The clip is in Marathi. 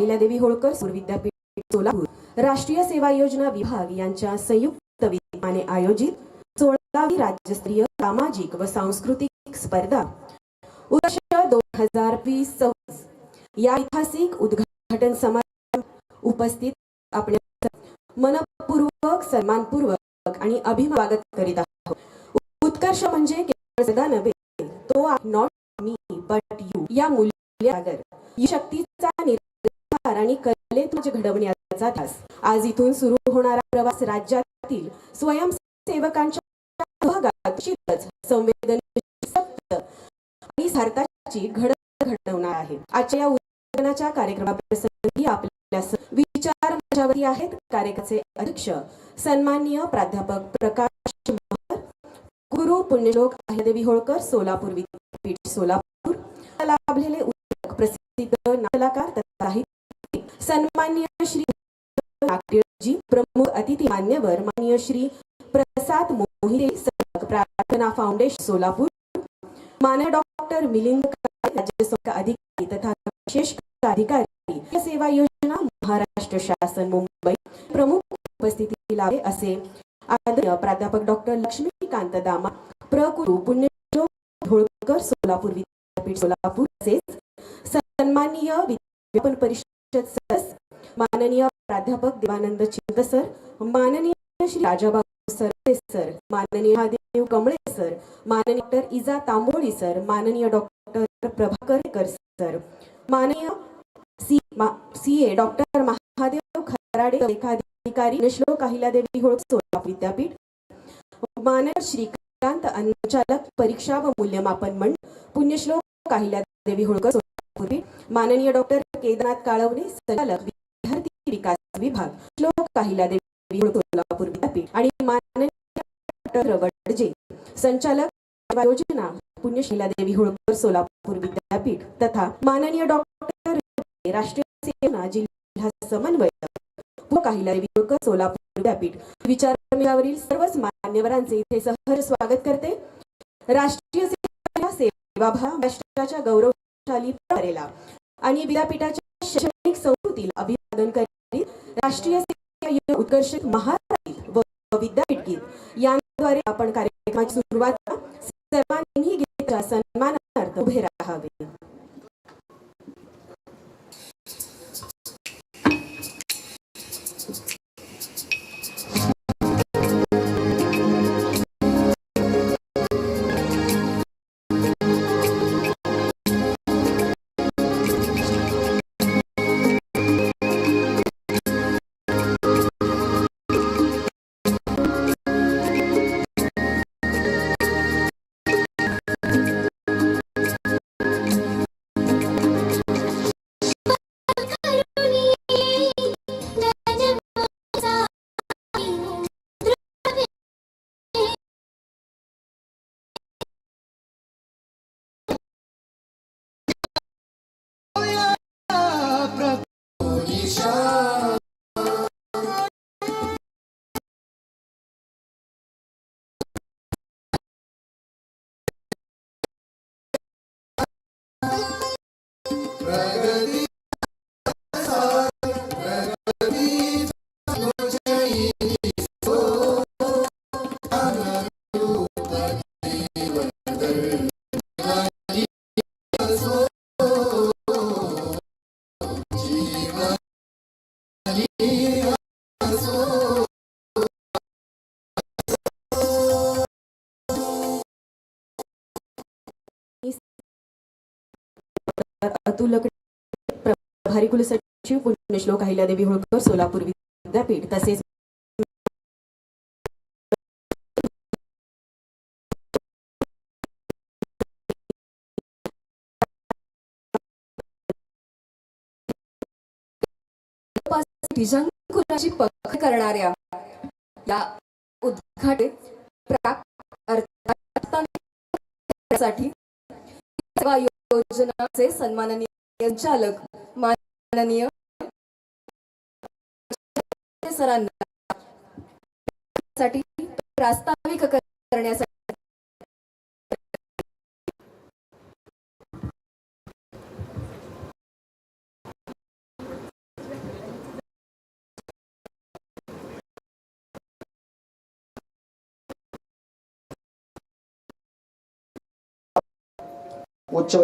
अहिल्यादेवी होळकर सुर विद्यापीठ सोलापूर. राष्ट्रीय सेवा योजना विभाग यांच्या संयुक्त विद्यमाने आयोजित सोळावी राज्यस्तरीय सामाजिक व सांस्कृतिक स्पर्धा. वर्ष दोन हजार वीस सव्वीस या ऐतिहासिक उद्घाटन समारंभ उपस्थित आपल्या मनपूर्वक सन्मानपूर्वक आणि अभिवागत करीत आहोत. उत्कर्ष म्हणजे केवळ सदा नव्हे तो नॉट मी बट यू या मूल्यागर शक्तीचा निर्धार आणि कलेतून घडवण्याचा ध्यास आज इथून सुरू होणारा प्रवास राज्यातील स्वयंसेवकांच्या सहभागात संवेदनशील आणि भारताची घडण घडवणार आहे. आजच्या या उद्घाटनाच्या कार्यक्रमाप्रसंगी आपल्या विचार माझ्यावरती आहेत कार्यक्रमाचे अध्यक्ष सन्माननीय प्राध्यापक प्रकाश गुरु पुण्यलोक अहिदेवी होळकर सोलापूर विद्यापीठ सोलापूर लाभलेले उद्योजक, प्रसिद्ध कलाकार तथा साहित्यिक सन्माननीय श्री नागटिळजी प्रमुख अतिथी मान्यवर माननीय श्री प्रसाद मोहिते प्रार्थना फाउंडेशन सोलापूर. मान्य डॉक्टर मिलिंद राज्य अधिकारी तथा विशेष अधिकारी सेवा योजना महाराष्ट्र शासन मुंबई. प्रमुख उपस्थिती लावे असे आदरणीय प्राध्यापक डॉक्टर लक्ष्मीकांत दामा प्रकुरु पुण्यश्लोक ढोळकर सोलापूर विद्यापीठ सोलापूर तसेच सन्माननीय विद्यापन परिषद सदस्य माननीय प्राध्यापक देवानंद चिंत सर माननीय श्री राजाबाबू सरते सर माननीय महादेव कमळे सर माननीय डॉक्टर इजा तांबोळी सर माननीय डॉक्टर प्रभाकरकर सर माननीय C C A doctor Mahadev Kharade लेखाधिकारी श्लोक अहिल्यादेवी होळकर सोलापूर विद्यापीठ माननीय श्रीकांत अंचालक परीक्षा व मूल्यमापन मंडळ पुण्यश्लोक अहिल्यादेवी होळकर सोलापूर विद्यापीठ. माननीय डॉक्टर केदारनाथ काळवणे संचालक विद्यार्थी विकास विभाग श्लोक काहिला देवी सोलापूर विद्यापीठ आणि माननीय डॉक्टर वडजे संचालक योजना पुण्यशिला देवी होळकर सोलापूर विद्यापीठ तथा माननीय डॉक्टर राष्ट्रीय सेना जिल्हा समन्वयक व काहिला देवी होळकर सोलापूर विद्यापीठ. विचारमेळावरील सर्वच मान्यवरांचे इथे सहर स्वागत करते. राष्ट्रीय सेवा सेवाभाव राष्ट्राच्या गौरवशाली परेला आणि विद्यापीठाच्या शैक्षणिक संस्कृतीला अभिवादन करीत राष्ट्रीय सेवा उत्कर्ष महाराष्ट्र व विद्यापीठ गीत. यांद्वारे आपण कार्यक्रमाची सुरुवात सर्वांनीही सर्वांनी गीताच्या सन्मान अतुलकडे प्रभारी कुलसचिव पुण्यश्लोक अहिल्यादेवी होळकर सोलापूर विद्यापीठ तसेच टिजंकुराची करणाऱ्या या उद्घाटन योजनाचे सन्माननीय संचालक माननीय सरांना प्रास्ताविक करण्यासाठी उच्च